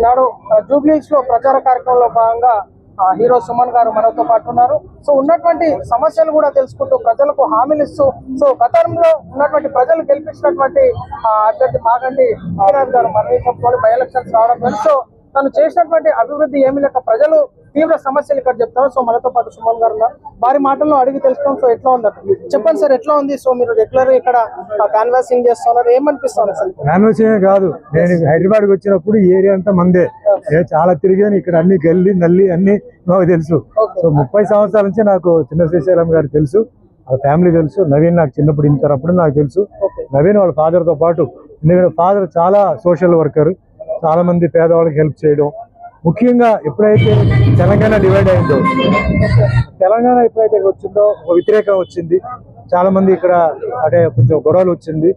ఈనాడు జూబ్లీస్లో ప్రచార కార్యక్రమంలో భాగంగా ఆ, హీరో సుమన్ గారు మనతో పాటు ఉన్నారు. సో ఉన్నటువంటి సమస్యలు కూడా తెలుసుకుంటూ ప్రజలకు హామీలు ఇస్తూ సో గతంలో ఉన్నటువంటి ప్రజలు గెలిపించినటువంటి అభ్యర్థి మాగండి గారు మరణించడం బై ఎలక్షన్స్ రావడం సో తను చేసినటువంటి అభివృద్ధి ఏమి లేక ప్రజలు తీవ్ర సమస్యలు ఇక్కడ చెప్తారు సో మనతో పాటు సుమన్ గారు వారి మాటల్లో అడిగి తెలుసుకోండి సో ఎట్లా ఉందట చెప్పండి సార్ ఎట్లా ఉంది? సో మీరు రెగ్యులర్ ఇక్కడ కాన్వాసింగ్ చేస్తున్నారు. ఏమనిపిస్తుంది అసలు? నానోసమే కాదు. నేను హైదరాబాద్కి వచ్చినప్పుడు ఏరియా అంతా మందే. చాలా తిరిగాను. ఇక్కడ అన్ని గల్లి నల్లి అన్ని నాకు తెలుసు. సో ముప్పై సంవత్సరాల నుంచి నాకు చిన్న శ్రీశైలం గారు తెలుసు. ఫ్యామిలీ తెలుసు. నవీన్ నాకు చిన్నప్పుడు ఇంతరప్పుడు నాకు తెలుసు. నవీన్ వాళ్ళ father తో పాటు ఎందుకంటే ఫాదర్ చాలా సోషల్ వర్కర్ చాలా మంది పేదవాళ్ళకి హెల్ప్ చేయడం. ముఖ్యంగా ఎప్పుడైతే తెలంగాణ డివైడ్ అయిందో తెలంగాణ ఎప్పుడైతే వచ్చిందో ఒక వ్యతిరేకం వచ్చింది. చాలా మంది ఇక్కడ అంటే కొంచెం గొడవలు వచ్చింది.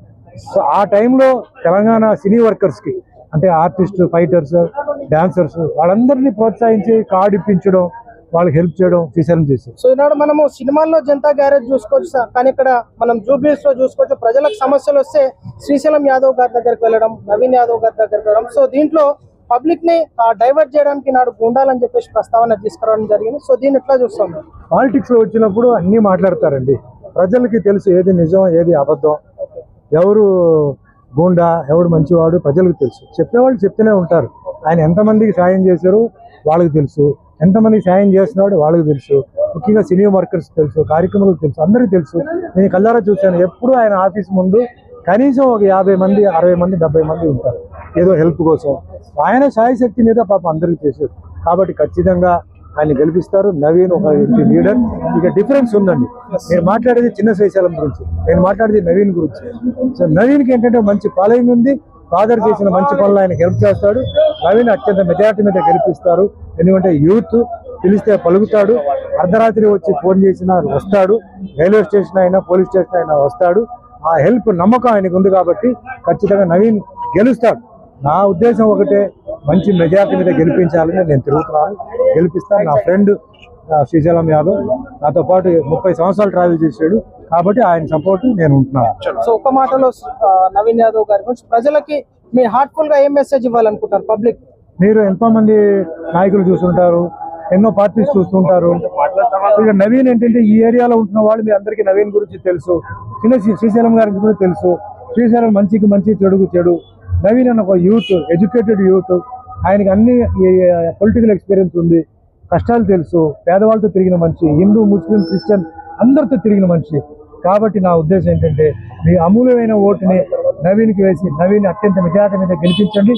సో ఆ టైంలో తెలంగాణ సినీ వర్కర్స్కి అంటే ఆర్టిస్ట్ ఫైటర్స్ డాన్సర్స్ వాళ్ళందరినీ ప్రోత్సహించి కార్డు ఇప్పించడం వాళ్ళకి హెల్ప్ చేయడం శ్రీశైలం చేశారు సో ఈనాడు మనము సినిమాల్లో జనతా గ్యారేజ్ చూసుకోవచ్చు సార్. కానీ ఇక్కడ మనం జూబ్లీస్లో చూసుకోవచ్చు. ప్రజలకు సమస్యలు వస్తే శ్రీశైలం యాదవ్ గారి దగ్గరికి వెళ్ళడం నవీన్ యాదవ్ గారి దగ్గరికి వెళ్ళడం. సో దీంట్లో పబ్లిక్ని డైవర్ట్ చేయడానికి నాడు గుండాలని చెప్పేసి ప్రస్తావన తీసుకురావడం జరిగింది. సో దీన్ని ఎట్లా చూస్తాం పాలిటిక్స్లో వచ్చినప్పుడు అన్ని మాట్లాడతారండి. ప్రజలకి తెలుసు ఏది నిజం ఏది అబద్ధం. ఎవరు గూండా ఎవడు మంచివాడు ప్రజలకు తెలుసు. చెప్పేవాళ్ళు చెప్తూనే ఉంటారు. ఆయన ఎంతమందికి సాయం చేశారు వాళ్ళకి తెలుసు. ఎంతమంది సాయం చేస్తున్నాడు వాళ్ళకి తెలుసు. ముఖ్యంగా సినీ వర్కర్స్ తెలుసు కార్యక్రమాలకు తెలుసు అందరికీ తెలుసు. నేను కళ్ళారా చూశాను ఎప్పుడు ఆయన ఆఫీస్ ముందు కనీసం ఒక యాభై మంది అరవై మంది డెబ్బై మంది ఉంటారు. ఏదో హెల్ప్ కోసం. ఆయన సాయశక్తి మీద పాపం అందరికీ చేశారు. కాబట్టి ఖచ్చితంగా ఆయన గెలిపిస్తారు. నవీన్ ఒక లీడర్ ఇక డిఫరెన్స్ ఉందండి. నేను మాట్లాడేది చిన్న శ్రీశైలం గురించి. నేను మాట్లాడేది నవీన్ గురించి. సో నవీన్కి ఏంటంటే మంచి ఫాలోయింగ్ ఉంది. ఫాదర్ చేసిన మంచి పనులు ఆయన హెల్ప్ చేస్తాడు. నవీన్ అత్యంత మెజారిటీ మీద గెలిపిస్తారు. ఎందుకంటే యూత్ పిలిస్తే పలుకుతాడు. అర్ధరాత్రి వచ్చి ఫోన్ చేసినా వస్తాడు. రైల్వే స్టేషన్ అయినా పోలీస్ స్టేషన్ అయినా వస్తాడు. ఆ హెల్ప్ నమ్మకం ఆయనకు ఉంది కాబట్టి ఖచ్చితంగా నవీన్ గెలుస్తాడు. నా ఉద్దేశం ఒకటే మంచి మెజారిటీ మీద గెలిపించాలని నేను తిరుగుతున్నాను. గెలిపిస్తాను. నా ఫ్రెండ్ శ్రీశైలం యాదవ్ నాతో పాటు ముప్పై సంవత్సరాలు ట్రావెల్ చేశాడు. కాబట్టి ఆయన సపోర్ట్ నేను ఉంటున్నాను. సో ఒక మాటలో నవీన్ యాదవ్ గారి గురించి ప్రజలకి మీ హార్ట్ఫుల్గా ఏం మెసేజ్ ఇవ్వాలనుకుంటారు పబ్లిక్ మీరు ఎంతో మంది నాయకులు చూస్తుంటారు ఎన్నో పార్టీస్ చూస్తుంటారు. ఇక నవీన్ ఏంటంటే ఈ ఏరియాలో ఉంటున్న వాళ్ళు మీ అందరికీ నవీన్ గురించి తెలుసు. చిన్న శ్రీశైలం గారికి కూడా తెలుసు. శ్రీశైలం మంచికి మంచి చెడుకు చెడు. నవీన్ అన్న ఒక యూత్ ఎడ్యుకేటెడ్ యూత్ ఆయనకి అన్ని పొలిటికల్ ఎక్స్పీరియన్స్ ఉంది. కష్టాలు తెలుసు. పేదవాళ్ళతో తిరిగిన మనిషి. హిందూ ముస్లిం క్రిస్టియన్ అందరితో తిరిగిన మనిషి. కాబట్టి నా ఉద్దేశం ఏంటంటే మీ అమూల్యమైన ఓటుని నవీన్కి వేసి నవీన్ అత్యంత మెజార్టీ మీద గెలిపించండి.